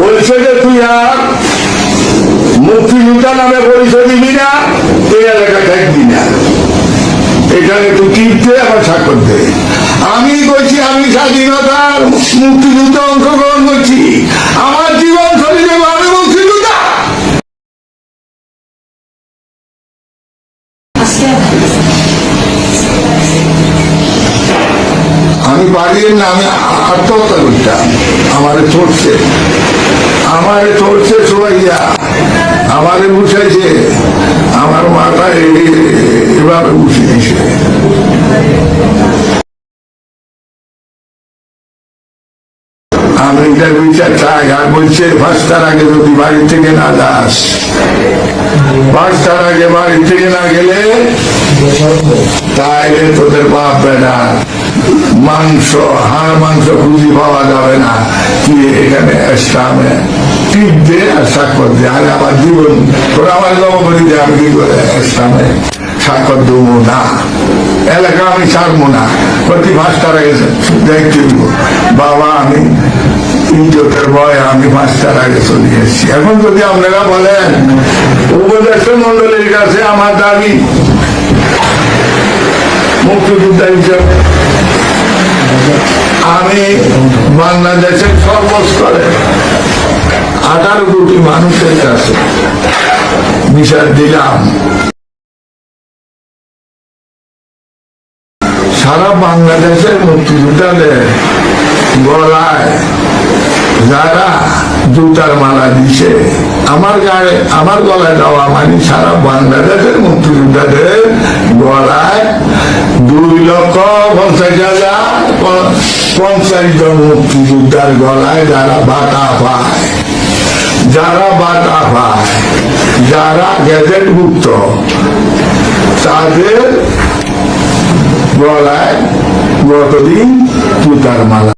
বলছে যে তুই আর মুক্তিযোদ্ধা নামে পরিচয় দিবি না, এই এলাকা থাকবি না। এখানে তুই টিপতে আবার স্বাক্ষর দে আমি বলছি আমি স্বাধীনতার মুক্তিযুদ্ধে অংশগ্রহণ করছি। আমার জীবন শরীরে আমি মুক্তিযোদ্ধা। আমি বাড়ির না আমি আত্মহত্যা করতাম। আমারে চড়ছে আমারে চড়ছে সবাইয়া আমারে বুঝাইছে আমি এটার বিচার চাই, আর বলছে পাঁচটার আগে যদি বাড়ি থেকে না যাস। পাঁচটার আগে বাড়ি থেকে না গেলে তাইলে তোদের বাপ বেটা, মাংস, হাড় মাংস খুঁজি পাওয়া যাবে না। তুই এখানে ইসলামে? টিপ দে আর স্বাক্ষর দে, আরে আমার জীবন, তোরা আমার জমা দে, আমি কি করে ইসলামে স্বাক্ষর দেবো না এলাকা আমি ছাড়বো না প্রতি পাঁচটার আগে দেখতে দিব বাবা, আমি আমি পাঁচটার আগে চলে এসেছি। এখন যদি আপনারা বলেন, উপদেষ্টা মন্ডলীর কাছে আমার দাবি, মুক্তিযোদ্ধা হিসেবে আমি বাংলাদেশের সর্বস্তরে আঠারো কোটি মানুষের কাছে বিচার দিলাম। সারা বাংলাদেশের মুক্তিযোদ্ধাদের গলায় যারা জুতার মালা দিছে, আমার গায়ে, আমার গলায় দেওয়া মানে সারা বাংলাদেশের মুক্তিযোদ্ধাদের গলায় দুই লক্ষ পঞ্চাশ জন মুক্তিযোদ্ধার গলায় যারা বাটা পায়, যারা বাটা পায়, যারা গ্যাজেটভুক্ত তাদের গলায় গতদিন তুতার মালা